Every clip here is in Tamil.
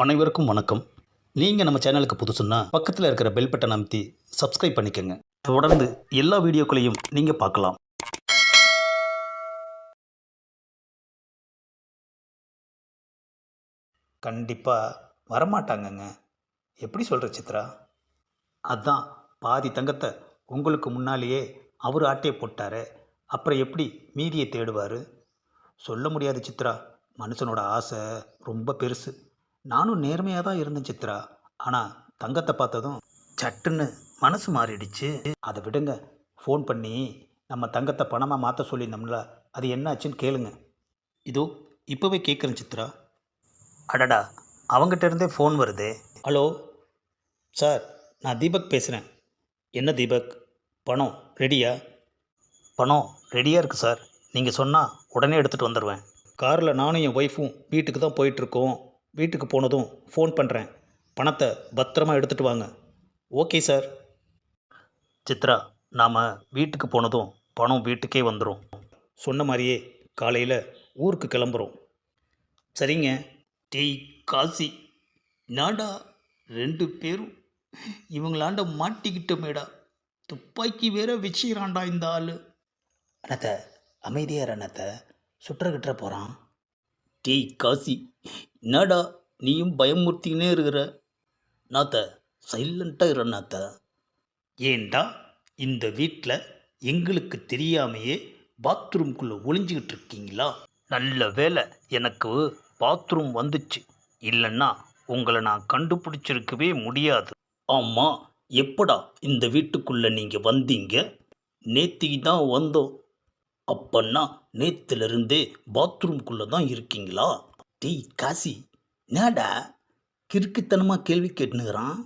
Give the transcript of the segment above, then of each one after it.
அனைவருக்கும் வணக்கம். நீங்கள் நம்ம சேனலுக்கு புதுசுன்னா பக்கத்தில் இருக்கிற பெல் பட்டன் அமைத்தி சப்ஸ்கிரைப் பண்ணிக்கோங்க. தொடர்ந்து எல்லா வீடியோக்களையும் நீங்கள் பார்க்கலாம். கண்டிப்பாக வரமாட்டாங்கங்க. எப்படி சொல்கிற சித்ரா? அதான் பாதி தங்கத்தை உங்களுக்கு முன்னாலேயே அவர் ஆட்டையை போட்டார். அப்புறம் எப்படி மீதியை தேடுவார்? சொல்ல முடியாது சித்ரா. மனுஷனோட ஆசை ரொம்ப பெருசு. நானும் நேர்மையாக தான் இருந்தேன் சித்ரா. ஆனால் தங்கத்தை பார்த்ததும் சட்டுன்னு மனசு மாறிடுச்சு. அதை விடுங்க. ஃபோன் பண்ணி நம்ம தங்கத்தை பணமாக மாற்ற சொல்லியிருந்தோம்ல அது என்னாச்சுன்னு கேளுங்க. இதோ இப்போவே கேட்குறேன் சித்ரா. அடடா அவங்ககிட்ட இருந்தே ஃபோன் வருதே. ஹலோ சார் நான் தீபக் பேசுகிறேன் என்ன தீபக்? பணம் ரெடியா? பணம் ரெடியாக இருக்குது சார். நீங்கள் சொன்னால் உடனே எடுத்துகிட்டு வந்துடுவேன் காரில் நானும் என் ஒய்ஃபும் வீட்டுக்கு தான் போயிட்டுருக்கோம் வீட்டுக்கு போனதும் ஃபோன் பண்ணுறேன் பணத்தை பத்திரமா எடுத்துகிட்டு வாங்க. Okay sir. சித்ரா நாம் வீட்டுக்கு போனதும் பணம் வீட்டுக்கே வந்துடும் சொன்ன மாதிரியே காலையில் ஊருக்கு கிளம்புறோம். சரிங்க. டேய் காசி. நாடா? ரெண்டு பேரும். இவங்களாண்ட மாட்டிக்கிட்டோமேடா. துப்பாக்கி வேற வச்சுக்கிறான்டா இந்த ஆள். அண்ணத்தை அமைதியார் அண்ணத்த. சுற்றுக்கிட்ட போகிறான் டேய் காசி என்னடா நீயும் பயமுறுத்திக்கினே இருக்கிற? நாத்த சைலண்ட்டாக இரு நாத்த. ஏண்டா இந்த வீட்டில் எங்களுக்கு தெரியாமையே பாத்ரூம்குள்ளே ஒளிஞ்சிக்கிட்டு இருக்கீங்களா? நல்ல வேலை எனக்கு பாத்ரூம் வந்துச்சு. இல்லைன்னா உங்களை நான் கண்டுபிடிச்சிருக்கவே முடியாது. ஆமாம் எப்படா இந்த வீட்டுக்குள்ளே நீங்கள் வந்தீங்க? நேத்திக்கு தான் வந்தோம். அப்பன்னா நேத்திலிருந்தே பாத்ரூம்குள்ளே தான் இருக்கீங்களா? டேய் காசி நேடா கிறுக்குத்தனமாக கேள்வி கேட்டுனுக்குறான்.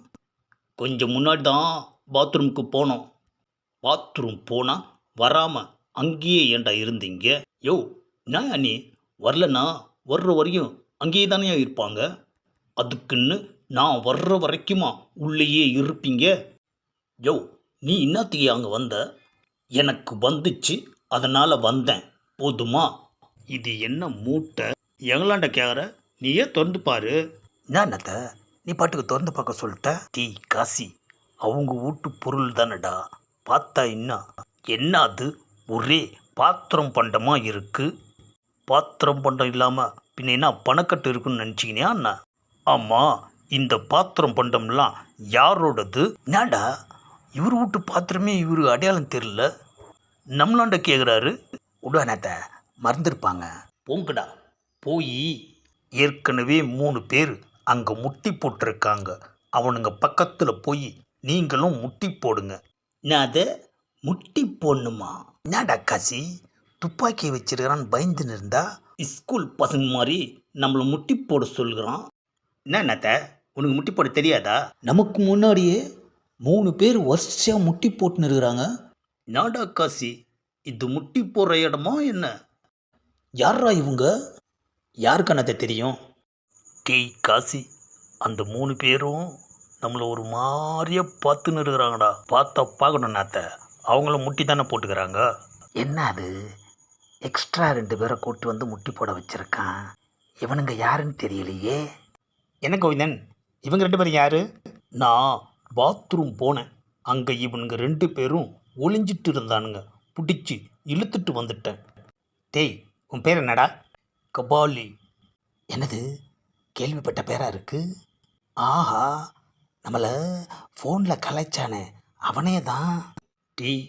கொஞ்சம் முன்னாடி தான் பாத்ரூமுக்கு போனோம். பாத்ரூம் போனால் வராமல் அங்கேயே ஏன்டா இருந்தீங்க? யோ நான் நீ? வரலனா வர்ற வரையும் அங்கேயே தானே இருப்பாங்க? அதுக்குன்னு நான் வர்ற வரைக்குமா உள்ளேயே இருப்பீங்க? யோ நீ என்னத்துக்கு அங்கே வந்த? எனக்கு வந்துச்சு அதனால் வந்தேன். போதுமா? இது என்ன மூட்டை? எங்களாண்ட கேட்குற நீயே திறந்து பாரு. என்னத்த நீ பாட்டுக்கு திறந்து பார்க்க சொல்லிட்ட? டீ காசி. அவங்க வீட்டு பொருள் தானடா. பார்த்தா என்ன? என்ன அது? ஒரே பாத்திரம் பண்டமாக இருக்கு? பாத்திரம் பண்டம் இல்லாமல் பின்ன என்ன பணக்கட்டு இருக்குன்னு நினச்சிக்கினியா அண்ணா ஆமாம் இந்த பாத்திரம் பண்டம்லாம் யாரோடது? என்னடா? இவர் வீட்டு பாத்திரமே இவர் அடையாளம் தெரில நம்மளாண்ட கேட்குறாரு உடனத்த மறந்துருப்பாங்க. போங்கடா போய். ஏற்கனவே மூணு பேர் அங்கே முட்டி போட்டிருக்காங்க. அவனுங்க பக்கத்தில் போய் நீங்களும் முட்டி போடுங்க. நான் அதை முட்டி போடணுமா? என்னடா காசி? துப்பாக்கி வச்சிருக்கிறான்னு பயந்துன்னு இருந்தா? ஸ்கூல் பசங்க மாதிரி நம்மளை முட்டி போட சொல்கிறான் என்ன என்னத்த உனக்கு முட்டி போட தெரியாதா? நமக்கு முன்னாடியே மூணு பேர் வருஷம் முட்டி போட்டுன்னு இருக்கிறாங்க. நாடா காசி இது முட்டி போடுற இடமா என்ன? யாரா இவங்க? யாருக்கு அண்ணாத்த தெரியும்? டேய் காசி அந்த மூணு பேரும் நம்மளை ஒரு மாதிரியா பார்த்துன்னு இருக்கிறாங்கடா பார்த்தா பார்க்கணும் நாத்த. அவங்கள முட்டி தானே போட்டுக்கிறாங்க. என்ன அது? எக்ஸ்ட்ரா ரெண்டு பேரை கூட்டு வந்து முட்டி போட வச்சிருக்கான். இவனுங்க யாருன்னு தெரியலையே. என்ன கோவிந்தன்? இவங்க ரெண்டு பேரும் யாரு? நான் பாத்ரூம் போனேன். அங்கே இவனுங்க ரெண்டு பேரும் ஒளிஞ்சிட்டு இருந்தானுங்க பிடிச்சி இழுத்துட்டு வந்துட்டேன். டேய் உன் பேர் என்னடா? கபாலி. என்னது? கேள்விப்பட்ட பேராக இருக்குது ஆஹா நம்மளை ஃபோனில் கலைச்சானே அவனே தான் டேய்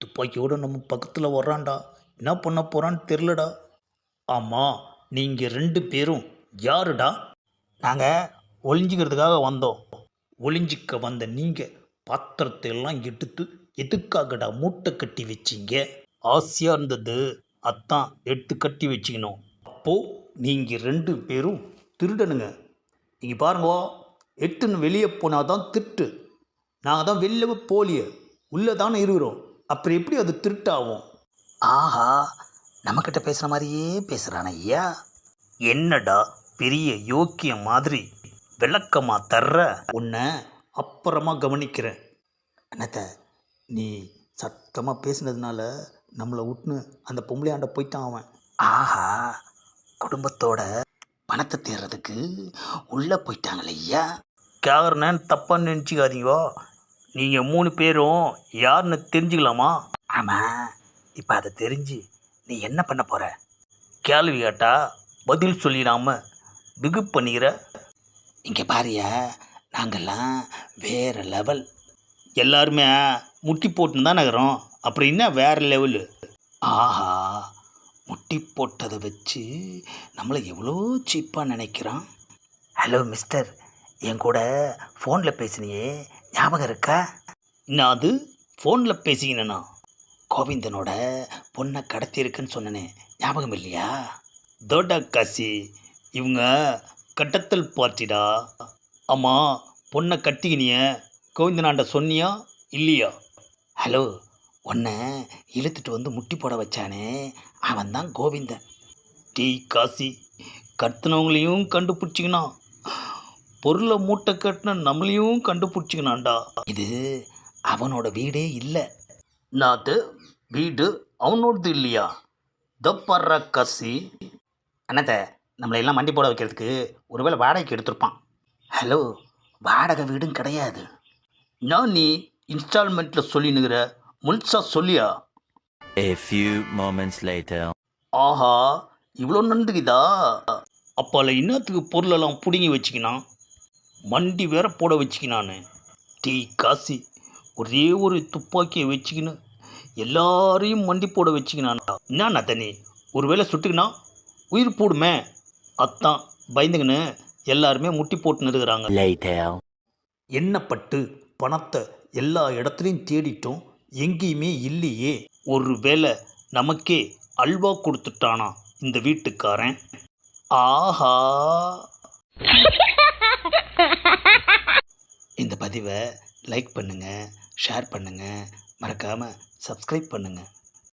துப்பாக்கியோட நம்ம பக்கத்தில் வர்றான்டா. என்ன பண்ண போகிறான்னு தெரிலடா ஆமாம் நீங்கள் ரெண்டு பேரும் யாருடா? நாங்கள் ஒளிஞ்சிக்கிறதுக்காக வந்தோம். ஒளிஞ்சிக்க வந்த நீங்கள் பாத்திரத்தை எல்லாம் எடுத்து எதுக்காகடா மூட்டை கட்டி வச்சீங்க? ஆசையாக இருந்தது அதான் எடுத்து கட்டி வச்சுக்கணும். அப்போது நீங்கள் ரெண்டு பேரும் திருடனுங்க. நீங்கள் பாருங்க எட்டுன்னு வெளியே போனால் தான் திருட்டு. நாங்கள் தான் வெளில போலியே. உள்ளே தானே இருக்கிறோம். அப்புறம் எப்படி அது திருட்டாகும்? ஆஹா நம்மக்கிட்ட பேசுகிற மாதிரியே பேசுகிறான் ஐயா. என்னடா பெரிய யோக்கியம் மாதிரி விளக்கமா தர்ற? உன்னை அப்புறமா கவனிக்கிறேன். என்னத்த? நீ சத்தமாக பேசுனதுனால நம்மளை விட்டுன்னு அந்த பொம்பளையாண்ட போயிட்டான் அவன். ஆஹா குடும்பத்தோட பணத்தை தேடுறதுக்கு உள்ளே போயிட்டாங்களே ஐயா. கேட்குறேன்னு தப்பாக நினச்சிக்காதீங்கோ. நீங்கள் மூணு பேரும் யாருன்னு தெரிஞ்சுக்கலாமா? ஆமாம் இப்போ அதை தெரிஞ்சு நீ என்ன பண்ண போகிற கேள்வி கேட்டா பதில் சொல்லிடாம பிகு பண்ணிக்கிற. இங்கே பாரியா நாங்கள்லாம் வேற லெவல் எல்லாருமே முட்டி போட்டுன்னு தான் நகரம். அப்புறம் என்ன வேற லெவலு ஆஹா முட்டி போட்டதை வச்சு நம்மளை எவ்வளோ சீப்பாக நினைக்கிறான். ஹலோ மிஸ்டர் என் கூட ஃபோனில் பேசினியே. ஞாபகம் இருக்கா? நான் அது? ஃபோனில் பேசிக்கினேண்ணா கோவிந்தனோட பொண்ணை கடத்தியிருக்குன்னு சொன்னனே. ஞாபகம் இல்லையா? தோட்டா காசி இவங்க கட்டத்தல் பார்ட்டிடா. ஆமாம் பொண்ணை கட்டிக்கினிய. கோவிந்தனாண்ட சொன்னியா இல்லையா? ஹலோ உன்னை இழுத்துட்டு வந்து முட்டி போட வச்சானே. அவன் தான் கோவிந்தன். டீ காசி கத்துனவங்களையும் கண்டுபிடிச்சிக்கினான் பொருளை மூட்டை கட்டின நம்மளையும் கண்டுபிடிச்சிக்கணாண்டா இது அவனோட வீடே இல்லை. நாத்து வீடு அவனோடது இல்லையா? தப்பர்ற காசி. அண்ணத்தை நம்மளை எல்லாம் மண்டி போட வைக்கிறதுக்கு ஒருவேளை வாடகைக்கு எடுத்திருப்பான். ஹலோ வாடகை வீடும் கிடையாது. நான் நீ இன்ஸ்டால்மெண்ட்டில் சொல்லினுங்கிற முழுசா சொல்லியா? A few moments later. ஆஹா இவ்வளோ நண்டுக்குதா அப்பால இன்னத்துக்கு பொருளெல்லாம் பிடுங்கி வச்சுக்கினான்? மண்டி வேற போட வச்சுக்கினானு. டீ காசி ஒரே ஒரு துப்பாக்கியை வச்சுக்கின்னு எல்லாரையும் மண்டி போட வச்சுக்கினான்டா என்ன தண்ணி ஒருவேளை சுட்டுக்கினா? உயிர் போடுமே. அத்தான் பயந்துக்கின்னு எல்லாருமே முட்டி போட்டுன்னு இருக்கிறாங்க. Later. எண்ணப்பட்டு பணத்தை எல்லா இடத்துலையும் தேடிட்டோம் எங்கேயுமே இல்லையே. ஒரு வேளை நமக்கே அல்வா கொடுத்துட்டானா இந்த வீட்டுக்காரன்? ஆஹா. இந்த பதிவை லைக் பண்ணுங்கள் ஷேர் பண்ணுங்கள் மறக்காமல் சப்ஸ்கிரைப் பண்ணுங்கள்